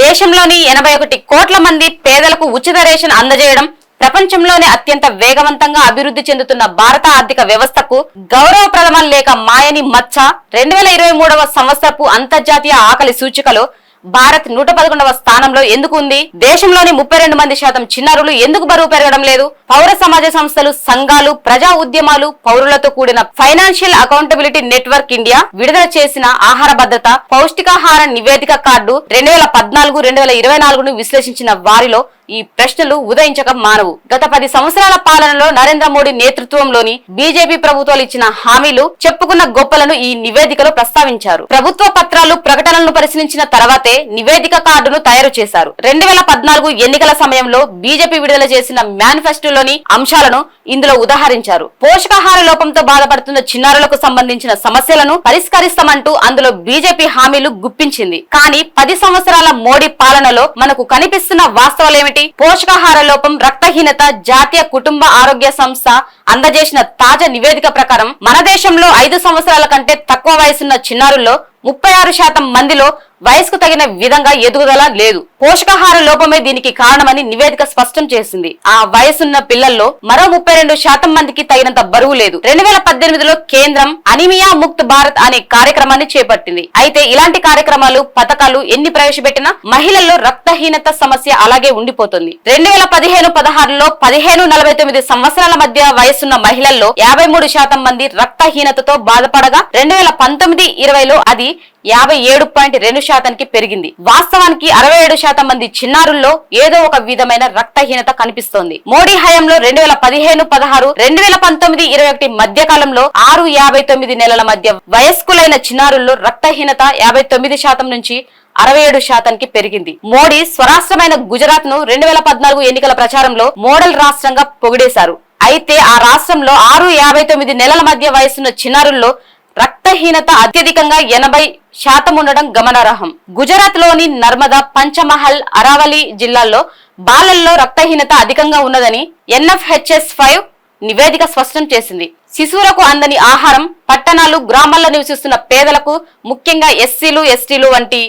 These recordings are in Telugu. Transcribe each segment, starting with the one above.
దేశంలోని ఎనభై ఒకటి కోట్ల మంది పేదలకు ఉచిత రేషన్ అందజేయడం ప్రపంచంలోనే అత్యంత వేగవంతంగా అభివృద్ధి చెందుతున్న భారత ఆర్థిక వ్యవస్థకు గౌరవప్రదమం లేక మాయని మచ్చ రెండు వేల ఇరవై మూడవ సంవత్సరపు అంతర్జాతీయ ఆకలి సూచికలో భారత్ నూట పదకొండవ స్థానంలో ఎందుకు ఉంది? దేశంలోని ముప్పై రెండు మంది శాతం చిన్నారులు ఎందుకు బరువు పెరగడం లేదు? పౌర సమాజ సంస్థలు సంఘాలు ప్రజా ఉద్యమాలు పౌరులతో కూడిన ఫైనాన్షియల్ అకౌంటబిలిటీ నెట్వర్క్ ఇండియా విడుదల చేసిన ఆహార భద్రత పౌష్టికాహార నివేదిక కార్డు రెండు వేల పద్నాలుగు రెండు వేల ఇరవై నాలుగును విశ్లేషించిన వారిలో ఈ ప్రశ్నలు ఉదయించక మానవు. గత పది సంవత్సరాల పాలనలో నరేంద్ర మోడీ నేతృత్వంలోని బీజేపీ ప్రభుత్వాలు ఇచ్చిన హామీలు చెప్పుకున్న గొప్పలను ఈ నివేదికలో ప్రస్తావించారు. ప్రభుత్వ పత్రాలు ప్రకటనలను పరిశీలించిన తర్వాతే నివేదిక కార్డును తయారు చేశారు. రెండు వేల పద్నాలుగు ఎన్నికల సమయంలో బీజేపీ విడుదల చేసిన మేనిఫెస్టోలోని అంశాలను ఇందులో ఉదాహరించారు. పోషకాహార లోపంతో బాధపడుతున్న చిన్నారులకు సంబంధించిన సమస్యలను పరిష్కరిస్తామంటూ అందులో బీజేపీ హామీలు గుప్పించింది. కానీ పది సంవత్సరాల మోడీ పాలనలో మనకు కనిపిస్తున్న వాస్తవాలేమిటి? పోషకాహార లోపం రక్తహీనత జాతీయ కుటుంబ ఆరోగ్య సంస్థ అందజేసిన తాజా నివేదిక ప్రకారం మన దేశంలో ఐదు సంవత్సరాల కంటే తక్కువ వయసున్న చిన్నారుల్లో ముప్పై ఆరు శాతం మందిలో వయసుకు తగిన విధంగా ఎదుగుదల లేదు. పోషకాహార లోపమే దీనికి కారణమని నివేదిక స్పష్టం చేసింది. ఆ వయసున్న పిల్లల్లో మరో ముప్పై రెండు శాతం మందికి తగినంత బరువు లేదు. రెండు వేల పద్దెనిమిదిలో కేంద్రం అనిమియా ముక్త్ భారత్ అనే కార్యక్రమాన్ని చేపట్టింది. అయితే ఇలాంటి కార్యక్రమాలు పథకాలు ఎన్ని ప్రవేశపెట్టినా మహిళల్లో రక్తహీనత సమస్య అలాగే ఉండిపోతుంది. రెండు వేల పదిహేను పదహారులో పదిహేను నలభై తొమ్మిది సంవత్సరాల మధ్య వయసున్న మహిళల్లో యాభై మూడు శాతం మంది రక్తహీనతతో బాధపడగా రెండు వేల పంతొమ్మిది ఇరవైలో అది యాభై ఏడు పాయింట్ రెండు శాతానికి పెరిగింది. వాస్తవానికి అరవై ఏడు శాతం మంది చిన్నారుల్లో ఏదో ఒక విధమైన రక్తహీనత కనిపిస్తోంది. మోడీ హయాంలో రెండు వేల పదిహేను పదహారు రెండు వేల పంతొమ్మిది ఇరవై ఒకటి మధ్య కాలంలో ఆరు యాభై తొమ్మిది నెలల మధ్య వయస్కులైన చిన్నారుల్లో రక్తహీనత యాభై తొమ్మిది శాతం నుంచి అరవై ఏడు శాతానికి పెరిగింది. మోడీ స్వరాష్ట్రమైన గుజరాత్ను రెండు వేల పద్నాలుగు ఎన్నికల ప్రచారంలో మోడల్ రాష్ట్రంగా పొగిడేశారు. అయితే ఆ రాష్ట్రంలో ఆరు యాభై తొమ్మిది నెలల మధ్య వయసున్న చిన్నారుల్లో రక్తహీనత అత్యధికంగా ఎనభై శాతం ఉండడం గమనార్హం. గుజరాత్లోని నర్మదా పంచమహల్ అరావలి జిల్లాల్లో బాలల్లో రక్తహీనత అధికంగా ఉన్నదని ఎన్ఎఫ్హెచ్ఎస్ ఫైవ్ నివేదిక స్పష్టం చేసింది. శిశువులకు అందని ఆహారం పట్టణాలు గ్రామాల్లో నివసిస్తున్న పేదలకు ముఖ్యంగా ఎస్సీలు ఎస్టీలు వంటి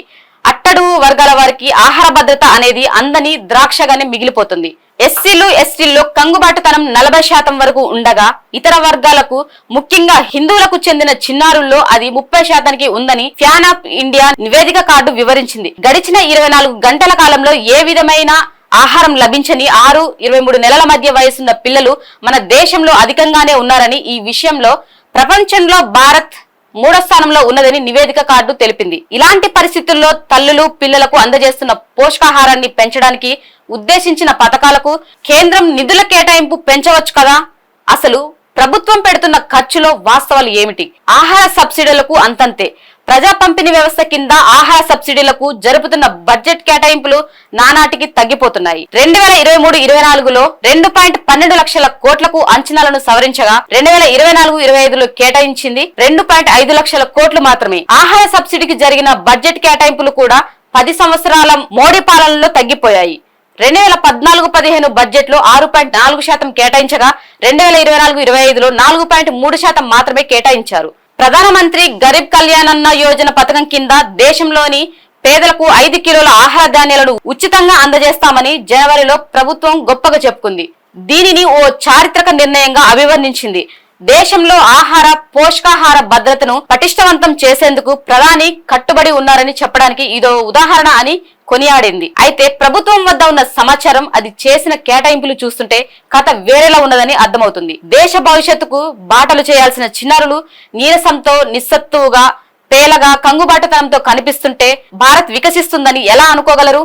అట్టడు వర్గాల వారికి ఆహార భద్రత అనేది అందని ద్రాక్షగానే మిగిలిపోతుంది. ఎస్సీలు ఎస్టీల్లో కంగుబాటుతనం నలభై శాతం వరకు ఉండగా ఇతర వర్గాలకు ముఖ్యంగా హిందువులకు చెందిన చిన్నారుల్లో అది ముప్పై శాతానికి ఉందని ఫ్యాన్ ఆఫ్ ఇండియా నివేదిక కార్డు వివరించింది. గడిచిన ఇరవై నాలుగు గంటల కాలంలో ఏ విధమైన ఆహారం లభించని ఆరు ఇరవై మూడు నెలల మధ్య వయసున్న పిల్లలు మన దేశంలో అధికంగానే ఉన్నారని ఈ విషయంలో ప్రపంచంలో భారత్ మూడో స్థానంలో ఉన్నదని నివేదిక కార్డు తెలిపింది. ఇలాంటి పరిస్థితుల్లో తల్లులు పిల్లలకు అందజేస్తున్న పోషకాహారాన్ని పెంచడానికి ఉద్దేశించిన పథకాలకు కేంద్రం నిధుల కేటాయింపు పెంచవచ్చు కదా? అసలు ప్రభుత్వం పెడుతున్న ఖర్చులో వాస్తవాలు ఏమిటి? ఆహార సబ్సిడీలకు అంతంతే. ప్రజా పంపిణీ వ్యవస్థ కింద ఆహార సబ్సిడీలకు జరుపుతున్న బడ్జెట్ కేటాయింపులు నానాటికి తగ్గిపోతున్నాయి. రెండు వేల ఇరవై మూడు ఇరవై నాలుగులో రెండు పాయింట్ పన్నెండు లక్షల కోట్లకు అంచనాలను సవరించగా రెండు వేల ఇరవై నాలుగు ఇరవై ఐదులో కేటాయించింది రెండు పాయింట్ ఐదు లక్షల కోట్లు మాత్రమే. ఆహార సబ్సిడీకి జరిగిన బడ్జెట్ కేటాయింపులు కూడా పది సంవత్సరాల మోడీ పాలనలో తగ్గిపోయాయి. రెండు వేల పద్నాలుగు పదిహేను బడ్జెట్లో ఆరు పాయింట్ నాలుగు శాతం కేటాయించగా రెండు వేల ఇరవై నాలుగు ఇరవై ఐదులో నాలుగు పాయింట్ మూడు శాతం మాత్రమే కేటాయించారు. ప్రధానమంత్రి గరీబ్ కళ్యాణ్ అన్న యోజన పథకం కింద దేశంలోని పేదలకు ఐదు కిలోల ఆహార ధాన్యాలను ఉచితంగా అందజేస్తామని జనవరిలో ప్రభుత్వం గొప్పగా చెప్పుకుంది. దీనిని ఓ చారిత్రక నిర్ణయంగా అభివర్ణించింది. దేశంలో ఆహార పోషకాహార భద్రతను పటిష్టవంతం చేసేందుకు ప్రధాని కట్టుబడి ఉన్నారని చెప్పడానికి ఇదో ఉదాహరణ అని కొనియాడింది. అయితే ప్రభుత్వం వద్ద ఉన్న సమాచారం అది చేసిన కేటాయింపులు చూస్తుంటే కథ వేరేలా ఉన్నదని అర్థమవుతుంది. దేశ భవిష్యత్తుకు బాటలు చేయాల్సిన చిన్నారులు నీరసంతో నిస్సత్తువుగా పేలగా కంగుబాటుతనంతో కనిపిస్తుంటే భారత్ వికసిస్తుందని ఎలా అనుకోగలరు?